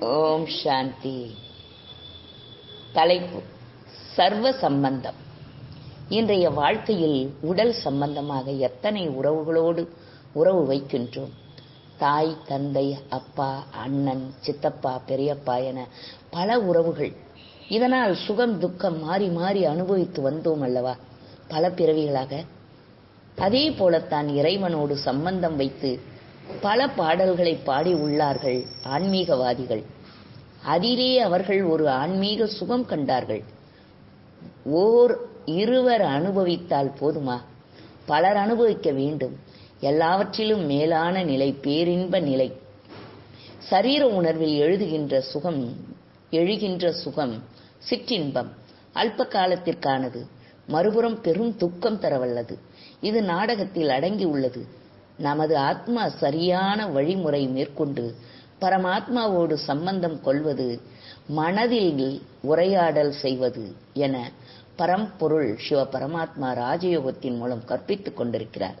ஓம் சாந்தி. தலைப்பு. சர்வ சம்பந்தம். இன்றைய வாழ்க்கையில் உடல் சம்பந்தமாக எத்தனை உறவுகளோடு உறவு வைக்கின்றோம்? தாய் தந்தை அப்பா அண்ணன் சித்தப்பா பெரியப்பா என பல உறவுகள். இதனால் சுகம் துக்கம் மாறி மாறி அனுபவித்து வந்தோம் அல்லவா? பல பிறவிகளாக. அதே போலத்தான் இறைவனோடு சம்பந்தம் வைத்து பல பாடல்களை பாடி உள்ளார்கள் ஆன்மீகவாதிகள். அதிலே அவர்கள் ஒரு ஆன்மீக சுகம் கண்டார்கள். ஓர் இருவர் அனுபவித்தால் போதுமா? பலர் அனுபவிக்க வேண்டும். எல்லாவற்றிலும் மேலான நிலை பேரின்ப நிலை. சரீர உணர்வில் எழுதுகின்ற சுகம் எழுகின்ற சுகம் சிற்றின்பம் அல்ப காலத்திற்கானது. மறுபுறம் பெரும் துக்கம் தரவல்லது. இது நாடகத்தில் அடங்கி உள்ளது நமது ஆத்மா சரியான வழிமுறை மேற்கொண்டு பரமாத்மாவோடு சம்பந்தம் கொள்வது மனதில் உரையாடல் செய்வது என பரம்பொருள் சிவ பரமாத்மா ராஜயோகத்தின் மூலம் கற்பித்துக் கொண்டிருக்கிறார்.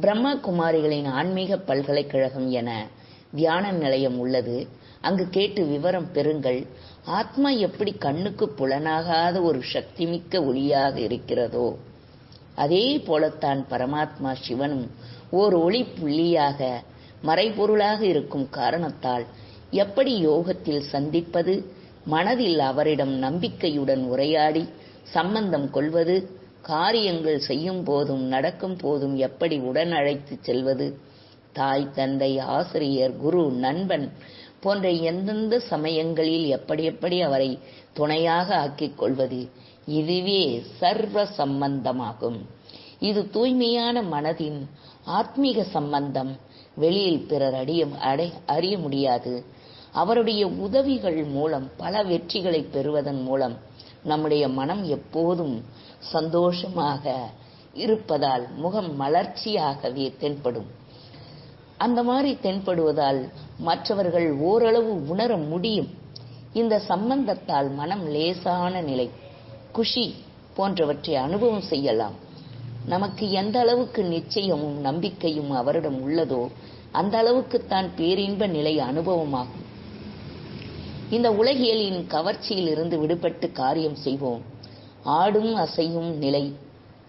பிரம்மா குமாரிகளின் ஆன்மீக பல்கலைக்கழகம் என தியான நிலையம் உள்ளது. அங்கு கேட்டு விவரம் பெறுங்கள். ஆத்மா எப்படி கண்ணுக்கு புலனாகாத ஒரு சக்திமிக்க ஒளியாக இருக்கிறதோ அதே போலத்தான் பரமாத்மா சிவனும் ஓர் ஒளி புள்ளியாக மறைபொருளாக இருக்கும் காரணத்தால் எப்படி யோகத்தில் சந்திப்பது மனதில் அவரிடம் நம்பிக்கையுடன் உரையாடி சம்பந்தம் கொள்வது காரியங்கள் செய்யும் போதும் நடக்கும் போதும் எப்படி உடன் அழைத்து செல்வது தாய் தந்தை ஆசிரியர் குரு நண்பன் போன்ற எந்தெந்த சமயங்களில் எப்படி எப்படி அவரை துணையாக ஆக்கிக் கொள்வது இதுவே சர்வ சம்பந்தமாகும். இது தூய்மையான மனதின் ஆத்மீக சம்பந்தம். வெளியில் பிறர் அடிய அடை அறிய முடியாது. அவருடைய உதவிகள் மூலம் பல வெற்றிகளை பெறுவதன் மூலம் நம்முடைய மனம் எப்போதும் சந்தோஷமாக இருப்பதால் முகம் மலர்ச்சியாகவே தென்படும். அந்த மாதிரி தென்படுவதால் மற்றவர்கள் ஓரளவு உணர முடியும். இந்த சம்பந்தத்தால் மனம் லேசான நிலை குஷி போன்றவற்றை அனுபவம் செய்யலாம். நமக்கு எந்த அளவுக்கு நிச்சயமும் நம்பிக்கையும் அவரிடம் உள்ளதோ அந்த அளவுக்குத்தான் பேரின்ப நிலை அனுபவமாகும். இந்த உலகியலின் கவர்ச்சியில் இருந்து விடுபட்டு காரியம் செய்வோம். ஆடும் அசையும் நிலை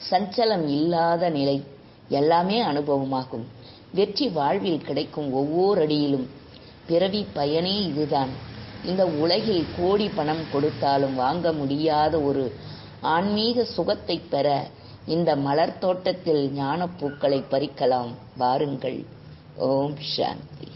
சஞ்சலம் இல்லாத நிலை எல்லாமே அனுபவமாகும். வெற்றி வாழ்வில் கிடைக்கும் ஒவ்வொரு அடியிலும். பிறவி பயனே இதுதான். இந்த உலகில் கோடி பணம் கொடுத்தாலும் வாங்க முடியாத ஒரு ஆன்மீக சுகத்தை பெற இந்த மலர் தோட்டத்தில் ஞானப்பூக்களை பறிக்கலாம். வாருங்கள். ஓம் சாந்தி.